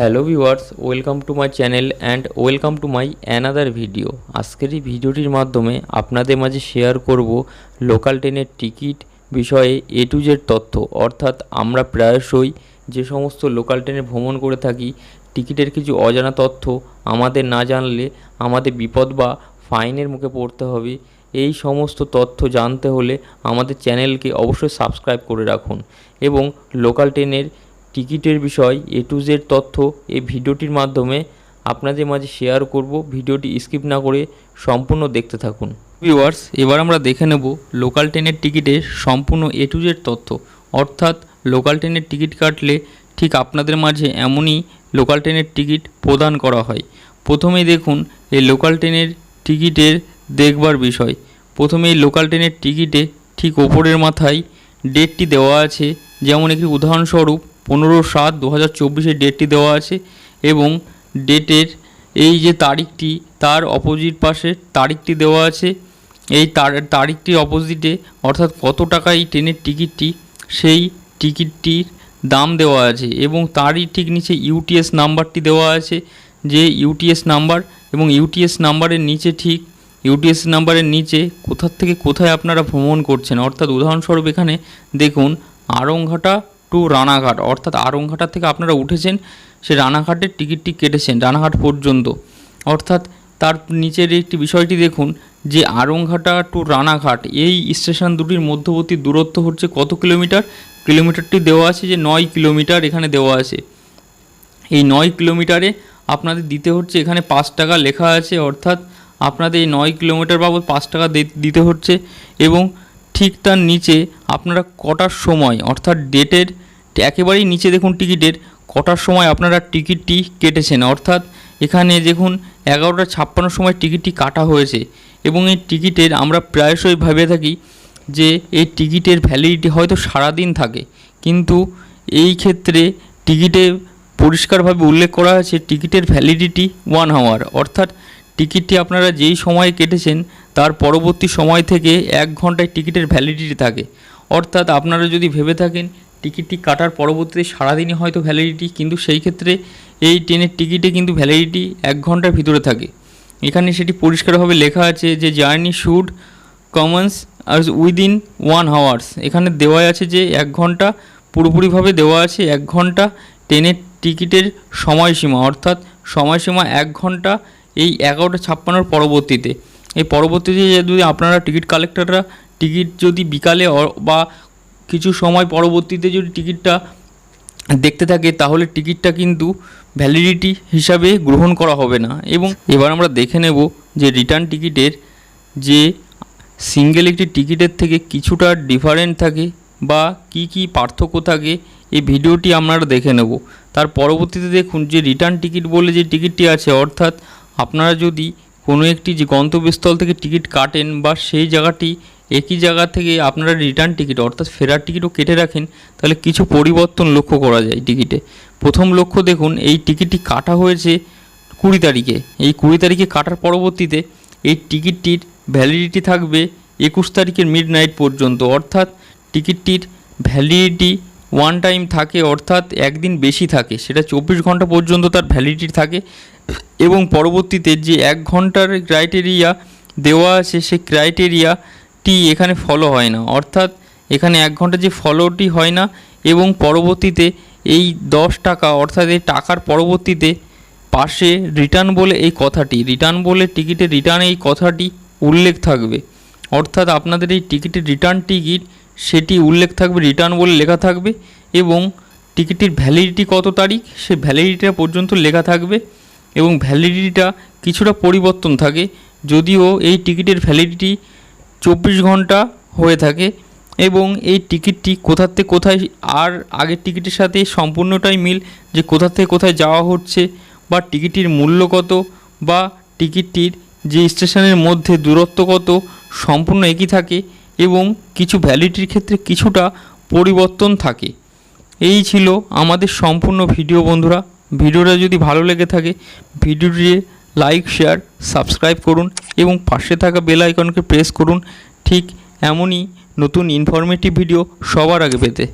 Hello viewers, welcome to my channel and welcome to my another video. আজকের এই ভিডিওটির মাধ্যমে আপনাদের মাঝে শেয়ার করব লোকাল ট্রেনের টিকিট বিষয়ে এ টু জেড তথ্য। অর্থাৎ আমরা প্রায়শই যে সমস্ত লোকাল ট্রেনে ভ্রমণ করে থাকি, টিকিটের কিছু অজানা তথ্য আমাদের না জানলে আমাদের বিপদ বা ফাইনের মুখে পড়তে হবে। এই সমস্ত তথ্য জানতে হলে আমাদের চ্যানেলকে অবশ্যই সাবস্ক্রাইব করে রাখুন এবং লোকাল ট্রেনের টিকিটের বিষয় এ টু জেড তথ্য এই ভিডিওটির মাধ্যমে আপনাদের মাঝে শেয়ার করব। ভিডিওটি স্কিপ না করে সম্পূর্ণ দেখতে থাকুন। ভিউয়ার্স এবার আমরা দেখে নেব লোকাল ট্রেনের টিকিটের সম্পূর্ণ এ টু জেড তথ্য। অর্থাৎ লোকাল ট্রেনের টিকিট কাটলে ঠিক আপনাদের মাঝে এমনই লোকাল ট্রেনের টিকিট প্রদান করা হয়। প্রথমেই দেখুন এই লোকাল ট্রেনের টিকিটের দেখবার বিষয়। প্রথমে এই লোকাল ট্রেনের টিকিটে ঠিক ওপরের মাথায় ডেটটি দেওয়া আছে। যেমন একটি উদাহরণস্বরূপ পনেরো সাত দু হাজার চব্বিশের ডেটটি দেওয়া আছে এবং ডেটের এই যে তারিখটি, তার অপোজিট পাশে তারিখটি দেওয়া আছে। এই তার, তারিখটির অপোজিটে অর্থাৎ কত টাকা এই ট্রেনের টিকিটটি সেই টিকিটটির দাম দেওয়া আছে এবং তারই ঠিক নিচে ইউটিএস নাম্বারটি দেওয়া আছে। যে ইউটিএস নাম্বার এবং ইউটিএস নাম্বারের নিচে ঠিক ইউটিএস নাম্বারের নিচে কোথার থেকে কোথায় আপনারা ভ্রমণ করছেন? অর্থাৎ উদাহরণস্বরূপ এখানে দেখুন, আড়ংঘাটা টু রানাঘাট, অর্থাৎ আড়ংঘাটা থেকে আপনারা উঠেছেন সে রানাঘাটের টিকিটটি কেটেছেন রানাঘাট পর্যন্ত। অর্থাৎ তার নিচের একটি বিষয়টি দেখুন, যে আড়ংঘাটা টু রানাঘাট, এই স্টেশন দুটির মধ্যবর্তী দূরত্ব হচ্ছে কত কিলোমিটার? কিলোমিটারটি দেওয়া আছে যে নয় কিলোমিটার এখানে দেওয়া আছে। এই নয় কিলোমিটারে আপনাদের দিতে হচ্ছে, এখানে পাঁচ টাকা লেখা আছে, অর্থাৎ আপনাদের এই নয় কিলোমিটার বাবদ পাঁচ টাকা দিতে হচ্ছে এবং ঠিক তার নিচে আপনারা কটার সময়, অর্থাৎ ডেটের একেবারেই নিচে দেখুন টিকিটের, কটার সময় আপনারা টিকিটটি কেটেছেন? অর্থাৎ এখানে দেখুন এগারোটা ছাপ্পান্ন সময় টিকিটটি কাটা হয়েছে এবং এই টিকিটের আমরা প্রায়শই ভেবে থাকি যে এই টিকিটের ভ্যালিডিটি হয়তো সারাদিন থাকে। কিন্তু এই ক্ষেত্রে টিকিটে পরিষ্কারভাবে উল্লেখ করা আছে, টিকিটের ভ্যালিডিটি ওয়ান আওয়ার অর্থাৎ টিকিটটি আপনারা যেই সময়ে কেটেছেন, তার পরবর্তী সময় থেকে এক ঘন্টায় টিকিটের ভ্যালিডিটি থাকে। অর্থাৎ আপনারা যদি ভেবে থাকেন, টিকিটটি কাটার পরবর্তীতে সারাদিনই হয়তো ভ্যালিডিটি কিন্তু সেই ক্ষেত্রে এই ট্রেনের টিকিটে কিন্তু ভ্যালিডিটি এক ঘণ্টার ভিতরে থাকে। এখানে সেটি পরিষ্কারভাবে লেখা আছে যে জার্নি শুড কমন্স আর উইদিন ওয়ান আওয়ার্স এখানে দেওয়া আছে যে, এক ঘণ্টা পুরোপুরিভাবে দেওয়া আছে, এক ঘণ্টা ট্রেনের টিকিটের সময়সীমা। অর্থাৎ সময়সীমা এক ঘণ্টা এই এগারোটা ছাপ্পান্নর পরবর্তীতে। এই পরবর্তীতে যদি আপনারা টিকিট কালেক্টররা টিকিট যদি বিকালে বা কিছু সময় পরবর্তীতে যদি টিকিটটা দেখতে থাকে, তাহলে টিকিটটা কিন্তু ভ্যালিডিটি হিসাবে গ্রহণ করা হবে না। এবং এবার আমরা দেখে নেব যে রিটার্ন টিকিটের যে সিঙ্গেল একটি টিকিটের থেকে কিছুটা ডিফারেন্ট থাকে বা কি কি পার্থক্য থাকে, এই ভিডিওটি আমরা দেখে নেব। তার পরবর্তীতে দেখুন যে রিটার্ন টিকিট বলে যে টিকিটটি আছে, অর্থাৎ আপনারা যদি কোনো একটি যে গন্তব্যস্থল থেকে টিকিট কাটেন বা সেই জায়গাটি একই জায়গা থেকে আপনারা রিটার্ন টিকিট অর্থাৎ ফেরার টিকিটও কেটে রাখেন, তাহলে কিছু পরিবর্তন লক্ষ্য করা যায় টিকিটে প্রথম লক্ষ্য দেখুন, এই টিকিটটি কাটা হয়েছে কুড়ি তারিখে। এই কুড়ি তারিখে কাটার পরবর্তীতে এই টিকিটটির ভ্যালিডিটি থাকবে একুশ তারিখের মিড নাইট পর্যন্ত। অর্থাৎ টিকিটটির ভ্যালিডিটি ওয়ান টাইম থাকে, অর্থাৎ একদিন বেশি থাকে। সেটা চব্বিশ ঘণ্টা পর্যন্ত তার ভ্যালিডিটি থাকে। এবং পরবর্তীতে যে এক ঘণ্টার ক্রাইটেরিয়া দেওয়া আছে, সেই ক্রাইটেরিয়াটি এখানে ফলো হয় না। অর্থাৎ এখানে এক ঘণ্টা যে ফলোটি হয় না এবং পরবর্তীতে এই দশ টাকা, অর্থাৎ এই টাকার পরবর্তীতে পাশে রিটার্ন বলে এই কথাটি রিটার্ন বলে টিকিটে রিটার্ন এই কথাটি উল্লেখ থাকবে। অর্থাৎ আপনাদের এই টিকিটের রিটার্ন টিকিট সেটি উল্লেখ থাকবে রিটার্ন বলে লেখা থাকবে এবং টিকিটের ভ্যালিডিটি কত তারিখ সে ভ্যালিডিটিটা পর্যন্ত লেখা থাকবে। এবং ভ্যালিডিটিটা কিছুটা পরিবর্তন থাকে, যদিও এই টিকিটের ভ্যালিডিটি চব্বিশ ঘণ্টা হয়ে থাকে এবং এই টিকিটটি কোথার থেকে কোথায় আর আগের টিকিটের সাথে সম্পূর্ণটাই মিল যে কোথা থেকে কোথায় যাওয়া হচ্ছে বা টিকিটটির মূল্য কত বা টিকিটটির যে স্টেশনের মধ্যে দূরত্ব কত সম্পূর্ণ একই থাকে এবং কিছু ভ্যালিডিটির ক্ষেত্রে কিছুটা পরিবর্তন থাকে। এই ছিল আমাদের সম্পূর্ণ ভিডিও বন্ধুরা। ভিডিওটা যদি ভালো লেগে থাকে ভিডিওটি লাইক শেয়ার সাবস্ক্রাইব করুন এবং পাশে থাকা বেল আইকনকে প্রেস করুন। ঠিক এমনই নতুন ইনফরমেটিভ ভিডিও সবার আগে পেতে।